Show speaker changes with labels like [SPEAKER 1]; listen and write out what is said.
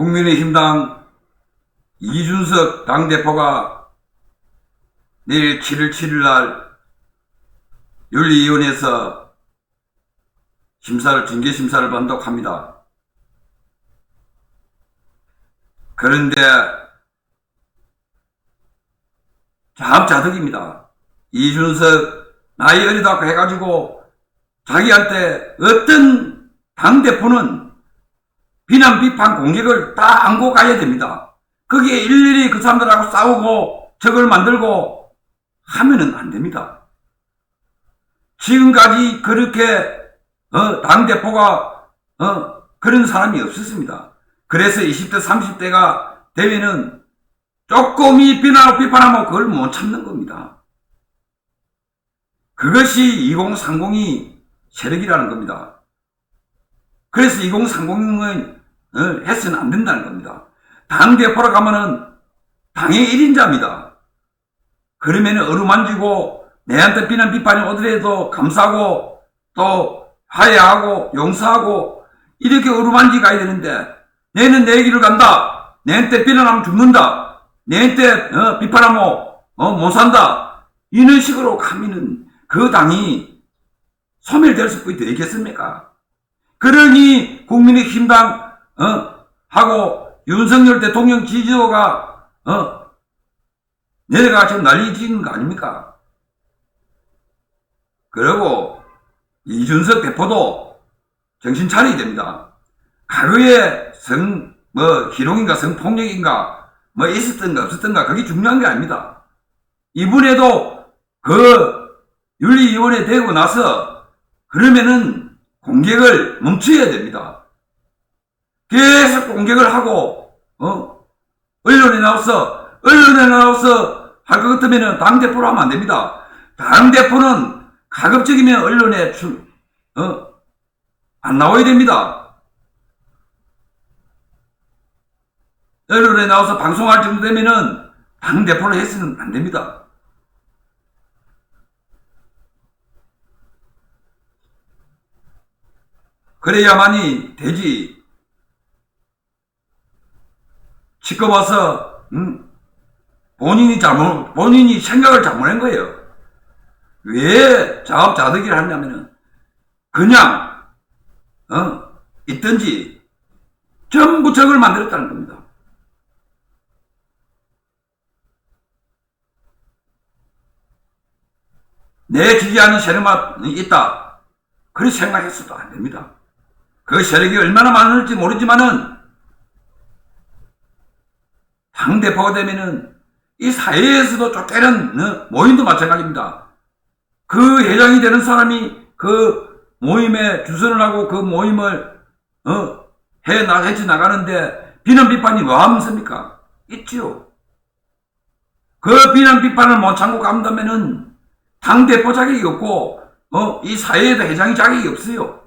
[SPEAKER 1] 국민의힘당 이준석 당대표가 내일 7월 7일 날 윤리위원회에서 심사를, 징계심사를 받도록 합니다. 그런데 자업자득입니다. 이준석 나이 어리다고 해가지고 자기한테 어떤 당대표는 비난, 비판, 공격을 다 안고 가야 됩니다. 거기에 일일이 그 사람들하고 싸우고 적을 만들고 하면은 안 됩니다. 지금까지 그렇게 어, 당 대표가 어, 그런 사람이 없었습니다. 그래서 20대, 30대가 되면은 조금이 비난하고 비판하면 그걸 못 참는 겁니다. 그것이 2030이 세력이라는 겁니다. 그래서 2030은 어, 해서는 안 된다는 겁니다. 당 대표로 가면은 당의 1인자입니다. 그러면 어루만지고 내한테 비난 비판이 오더라도 감사하고 또 화해하고 용서하고 이렇게 어루만지 가야 되는데 내는 내 길을 간다. 내한테 비난하면 죽는다. 내한테 어, 비판하면 어, 못 산다. 이런 식으로 가면은 그 당이 소멸될 수밖에 되겠습니까? 그러니 국민의힘당 어, 하고 윤석열 대통령 지지도가 어, 내려가 지금 난리 지는 거 아닙니까? 그리고 이준석 대표도 정신 차려야 됩니다. 과거에 성, 뭐, 희롱인가 성폭력인가, 뭐 있었던가 없었던가 그게 중요한 게 아닙니다. 이번에도 그 윤리위원회 되고 나서 그러면은 공격을 멈춰야 됩니다. 계속 공격을 하고, 어? 언론에 나와서, 언론에 나와서 할 것 같으면 당대표로 하면 안 됩니다. 당대표는 가급적이면 언론에 출, 어? 안 나와야 됩니다. 언론에 나와서 방송할 정도 되면은 당대표로 해서는 안 됩니다. 그래야만이 되지. 지금 와서, 음, 본인이 잘못, 본인이 생각을 잘못한 거예요. 왜 자업자득이를 하냐면은, 그냥, 어, 있든지, 전부 적을 만들었다는 겁니다. 내 지지하는 세력만 있다. 그렇게 생각했어도 안 됩니다. 그 세력이 얼마나 많을지 모르지만은 당 대표가 되면은 이 사회에서도 쫓겨는 어, 모임도 마찬가지입니다. 그 회장이 되는 사람이 그 모임에 주선을 하고 그 모임을 어, 해 나, 해치 나가는데 비난 비판이 뭐 하면습니까? 있지요. 그 비난 비판을 못 참고 간다면은 당 대표 자격이 없고 어, 이 사회에도 회장이 자격이 없어요.